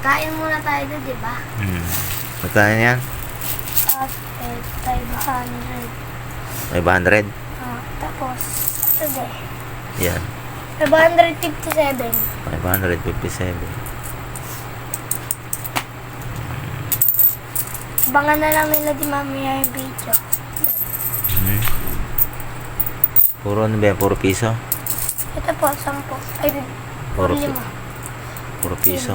Kain muna tayo doon, di ba? Hmm. Magkano yan? At eh, 500. 500? Ah, tapos, ito din. Yan. 557. 557. Abangan na lang nila di mamaya yung video. Hmm. Puro ano ba yan? Puro piso? Ito po, 10. Ay, Puro, 5. puro piso.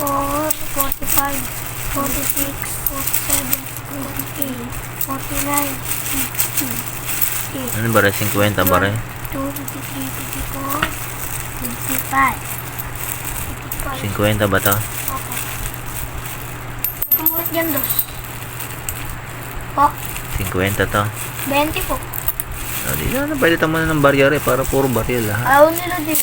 45, 46, 47, 48, 49, 50, Ano ba rin? 50 ba rin? 2, 53, 54, 55. 55. 50 ba to? Opo. Kumulit dyan, dos. Po, 50 to. 20 po. O, di na, napalitan mo na ng barya rin para puro barya lahat. Ayaw nila din.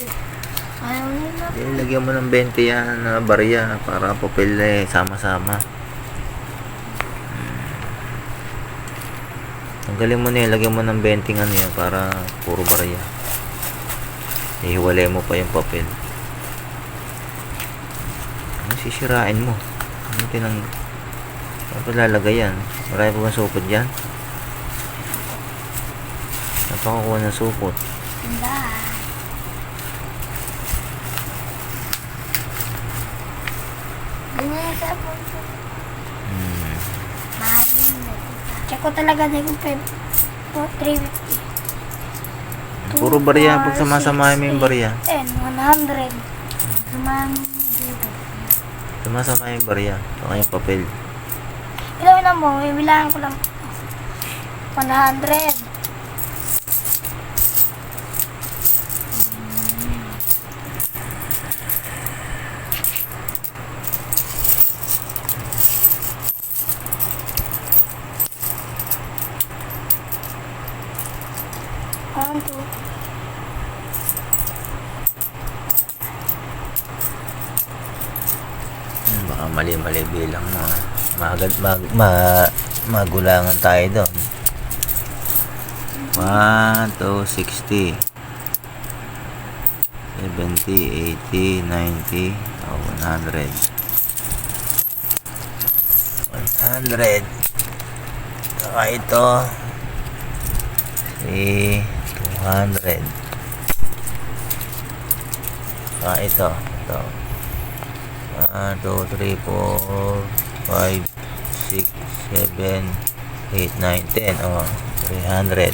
Ayaw nila. Di, lagyan mo ng 20 yan na barya para papel eh, sama-sama. Hmm. Tanggalin mo na yun, lagyan mo ng 20 ano yan para puro barya. Ihiwalay mo pa yung papel. Ano sisirain mo? Ano tinang... Ano pa lalagay yan? Marami pa bang supot dyan? Napakakuha ng supot. Bye. Ganyan sa punto. Hmm. Check ko talaga na yung 5. 350. Puro barya pag samasamahin mo yung barya. 10, 100. Samahan mo dito. Sumasama yung barya. Saka yung papel. Ilawin na mo, ibilangan ko lang. 100. Two, Hmm, baka mali-mali bilang mo. Magad, mag, ma, magulangan tayo doon. 1 to 60. 70, 80, 90, oh, 100. 100. Saka ito. Si 200. Saka ito. Ito. 1, 2, 3, 4, 5, 6, 7, 8, 9, 10. Oh, 300.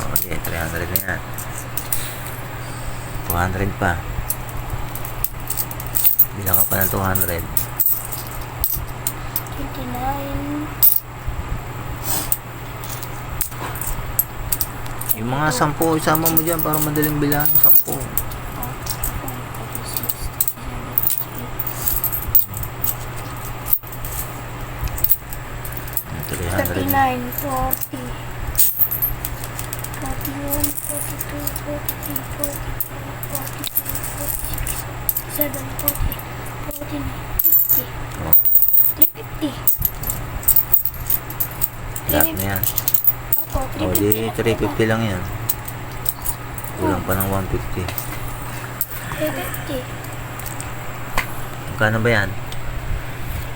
Oh, okay, 300 na yan. 200 pa. Bilang ka pa ng 200. 29. Yung mga 10, isama mo dyan para madaling bilang yung 10. Yung 300. 39, 40, 41, 42, 43, 44, 45, 46, 47, 48, 50, 350. Lahat na yan. O, Oh, di 350. 350 lang yan. Kulang pa ng 150. 350. Magkano ba yan?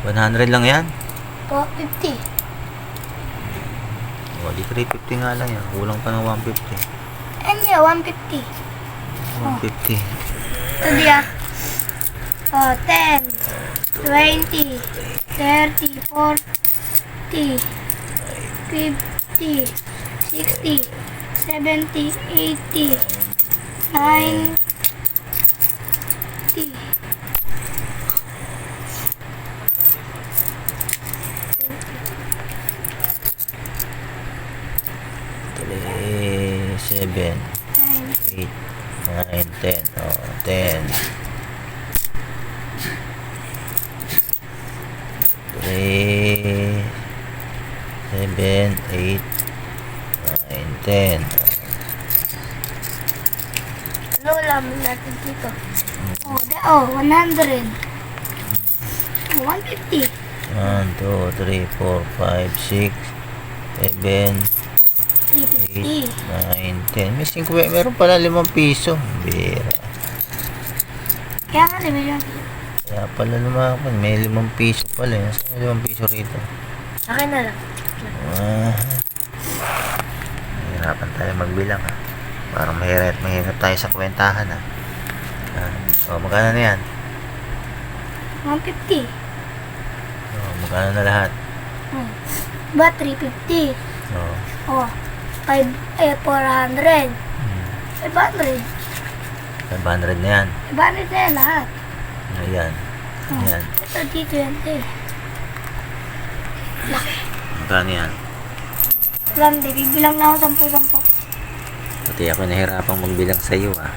100 lang yan? Po, 50. O, di 350 nga lang yan. Kulang pa ng 150. Ano yan, 150. 150. Ito diya. Oh, 10, 20, 30, 40, 50, 60, 70, 80, 90, 7, 8, 9, 10. Oh, 10. 3, 7, 8, 9, 10. Ano ulamin natin dito? Oh, de, oh, 100. 150. 1, 2, 3, 4, 5, 6, 7, 350. 9, 10. May 5, meron pala 5 piso. Bira. Kaya nga, lang. Kaya pala naman may 5 piso pala. eh. Saan yung 5 piso rito? Akin na lang. Ah. Hirapan tayo magbilang ha. Parang mahirap, mahirap tayo sa kwentahan ha. Ah. Oh, magkano na yan? 150. Oh, magkano na lahat? Hmm. Ba, 350. Oh. Oh, 5, eh, 400. Hmm. 500. 500 na yan. 500 na yan lahat. Ayan. Oh. Ayan. Ito, dito yan. Magkano yan? Lang, di, bibilang na ako 10-10. Pati ako nahirapang magbilang sa iyo ah.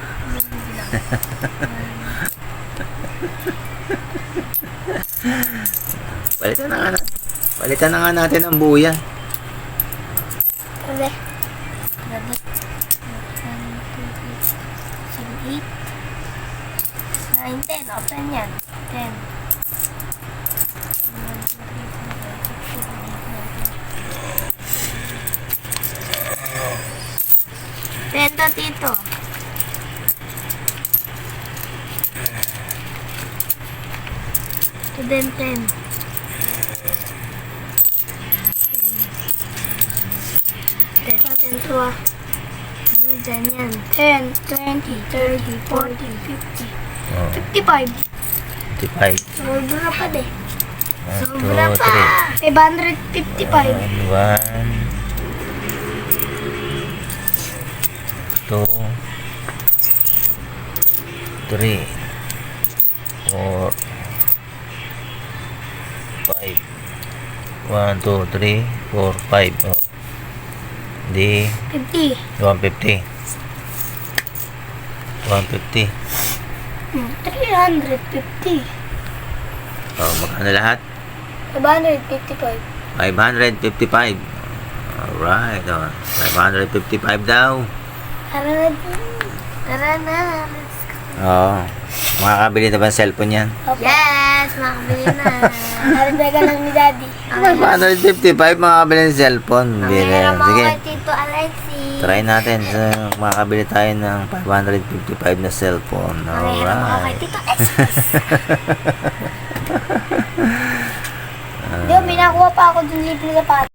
Palitan na nga na. Palitan na nga natin ang. 1, 2, 3, 7, 8, 9, 10. Open yan. 10. 10 to tito. To then 10. 10. Paten to ah. Ano dyan yan? 10, 20, 30, 40, 50, Oh, 55. 55. Sobra pa de. 1, Sobra 2, pa. 555. 1, 2, 3, 4, 5. 1, 2, 3, 4, 5. Oh. Di, 50. 150. 150. Hmm, 350. Oh, magkano lahat? 555. 555. Alright. Oh. 555 daw. Tara na. Tara na. Oo. Makakabili na ba ng cellphone yan? Yes, makabili na. Naragdagan lang ni Daddy. 555 makakabili ng cellphone. Hindi na yan. Sige. Tito Alexi. Try natin. So, makakabili tayo ng 555 na cellphone. Mangihiram ako kay Alright. Tito Alexis. Di ba, may nakuha pa ako dun libre sa pat.